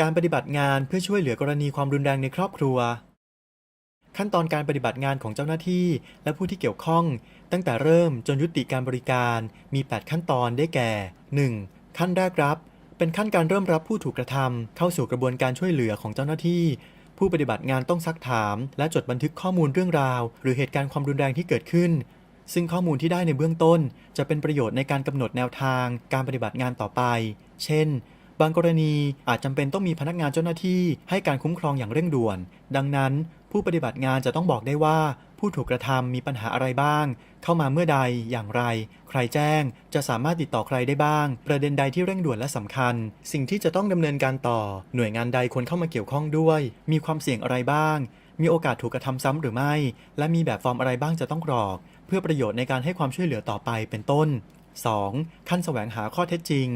การปฏิบัติงานเพื่อช่วยเหลือกรณีความรุนแรงในครอบครัว ขั้นตอนการปฏิบัติงานของเจ้าหน้าที่ และผู้ที่เกี่ยวข้อง ตั้งแต่เริ่มจนยุติการบริการมี 8 ขั้นตอนได้แก่ 1. ขั้นแรกรับ เป็นขั้นการเริ่มรับผู้ถูกกระทำเข้าสู่กระบวนการช่วยเหลือของเจ้าหน้าที่ ผู้ปฏิบัติงานต้องซักถาม และจดบันทึกข้อมูลเรื่องราว หรือเหตุการณ์ความรุนแรงที่เกิดขึ้น ซึ่งข้อมูลที่ได้ในเบื้องต้น จะเป็นประโยชน์ในการกำหนดแนวทาง การปฏิบัติงานต่อไป เช่น บางกรณีอาจจำเป็นต้องมีพนักงานเจ้าหน้าที่ให้การคุ้มครองอย่างเร่งด่วน ดังนั้น ผู้ปฏิบัติงานจะต้องบอกได้ว่า ผู้ถูกกระทำมีปัญหาอะไรบ้าง เข้ามาเมื่อใดอย่างไร ใครแจ้ง จะสามารถติดต่อใครได้บ้าง ประเด็นใดที่เร่งด่วนและสำคัญ สิ่งที่จะต้องดำเนินการต่อ หน่วยงานใดควรเข้ามาเกี่ยวข้องด้วย มีความเสี่ยงอะไรบ้าง มีโอกาสถูกกระทำซ้ำหรือไม่ และมีแบบฟอร์มอะไรบ้างจะต้องกรอก เพื่อประโยชน์ในการให้ความช่วยเหลือต่อไปเป็นต้น 2. ขั้นแสวงหาข้อเท็จจริง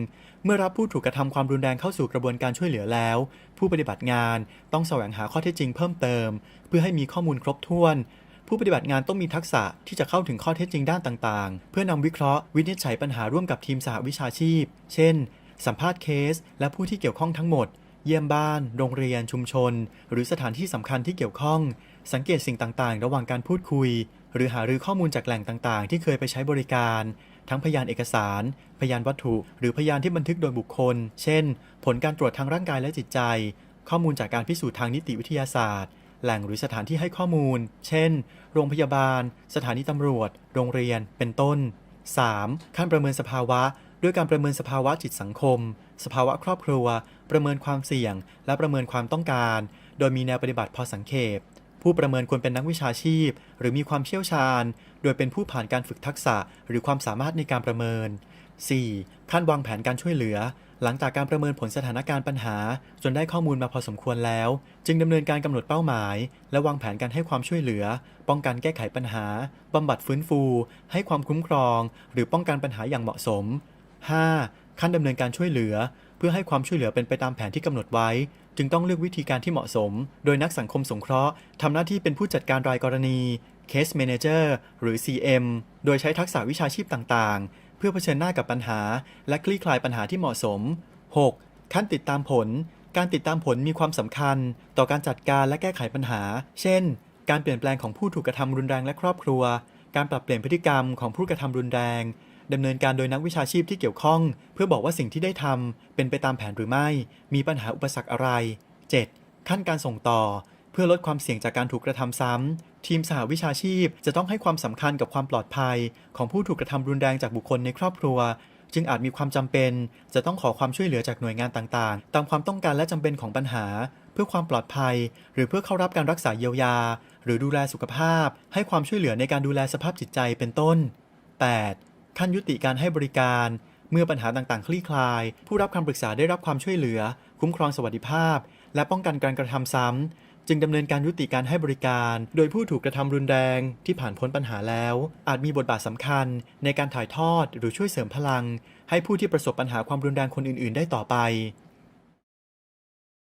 เมื่อรับผู้ถูกกระทำความรุนแรงเข้าสู่กระบวนการช่วยเหลือแล้ว ผู้ปฏิบัติงานต้องแสวงหาข้อเท็จจริงเพิ่มเติม เพื่อให้มีข้อมูลครบถ้วน ผู้ปฏิบัติงานต้องมีทักษะที่จะเข้าถึงข้อเท็จจริงด้านต่างๆ เพื่อนำวิเคราะห์วินิจฉัยปัญหาร่วมกับทีมสหวิชาชีพ เช่น สัมภาษณ์เคส และผู้ที่เกี่ยวข้องทั้งหมด เยี่ยมบ้าน โรงเรียน ชุมชน หรือสถานที่สำคัญที่เกี่ยวข้อง สังเกตสิ่งต่างๆ ระหว่างการพูดคุย หรือหารือข้อมูลจากแหล่งต่างๆ ที่เคยไปใช้บริการ ทั้งพยานเอกสาร พยานวัตถุ หรือพยานที่บันทึกโดยบุคคล เช่น ผลการตรวจทางร่างกายและจิตใจ ข้อมูลจากการพิสูจน์ทางนิติวิทยาศาสตร์ แหล่งหรือสถานที่ให้ข้อมูล เช่น โรงพยาบาล สถานีตำรวจ โรงเรียน เป็นต้น 3. ขั้นประเมินสภาวะ ด้วยการประเมินสภาวะจิตสังคม สภาวะครอบครัว ประเมินความเสี่ยง และประเมินความต้องการ โดยมีแนวปฏิบัติพอสังเขป ผู้ประเมินควรเป็นนักวิชาชีพ หรือมีความเชี่ยวชาญ โดยเป็นผู้ผ่านการฝึกทักษะ หรือความสามารถในการประเมิน 4. ขั้นวางแผนการช่วยเหลือ หลังจากการประเมินผลสถานการณ์ปัญหา จนได้ข้อมูลมาพอสมควรแล้ว จึงดำเนินการกำหนดเป้าหมาย และวางแผนการให้ความช่วยเหลือ ป้องกันแก้ไขปัญหาบำบัดฟื้นฟู ให้ความคุ้มครอง หรือป้องกันปัญหาอย่างเหมาะสม 5. ขั้นดำเนินการช่วยเหลือ พื่อให้ความช่วยเหลือเป็นไปตามแผนที่กำหนดไว้ จึงต้องเลือกวิธีการที่เหมาะสม โดยนักสังคมสงเคราะห์ทำหน้าที่เป็นผู้จัดการรายกรณี Case Manager หรือ CM โดยใช้ทักษะวิชาชีพต่างๆ เพื่อเผชิญหน้ากับปัญหา และคลี่คลายปัญหาที่เหมาะสม 6. ขั้นติดตามผล การติดตามผลมีความสำคัญ ต่อการจัดการและแก้ไขปัญหา เช่น การเปลี่ยนแปลงของผู้ถูกกระทำรุนแรงและครอบครัว การปรับเปลี่ยนพฤติกรรมของผู้กระทำรุนแรง ดำเนินการโดยนักวิชาชีพที่เกี่ยวข้อง เพื่อบอกว่าสิ่งที่ได้ทำเป็นไปตามแผนหรือไม่ มีปัญหาอุปสรรคอะไร 7. ขั้นการส่งต่อ เพื่อลดความเสี่ยงจากการถูกกระทำซ้ำ ทีมสหวิชาชีพจะต้องให้ความสำคัญกับความปลอดภัย ของผู้ถูกกระทำรุนแรงจากบุคคลในครอบครัว จึงอาจมีความจำเป็น จะต้องขอความช่วยเหลือจากหน่วยงานต่างๆ ตามความต้องการและจำเป็นของปัญหา เพื่อความปลอดภัย หรือเพื่อเข้ารับการรักษาเยียวยา หรือดูแลสุขภาพ ให้ความช่วยเหลือในการดูแลสภาพจิตใจเป็นต้น 8. ขั้นยุติการให้บริการ เมื่อปัญหาต่างๆ คลี่คลาย ผู้รับคำปรึกษาได้รับความช่วยเหลือ คุ้มครองสวัสดิภาพ และป้องกันการกระทำซ้ำ จึงดำเนินการยุติการให้บริการ โดยผู้ถูกกระทำรุนแรงที่ผ่านพ้นปัญหาแล้ว อาจมีบทบาทสำคัญ ในการถ่ายทอดหรือช่วยเสริมพลัง ให้ผู้ที่ประสบปัญหาความรุนแรงคนอื่น ๆ ได้ต่อไป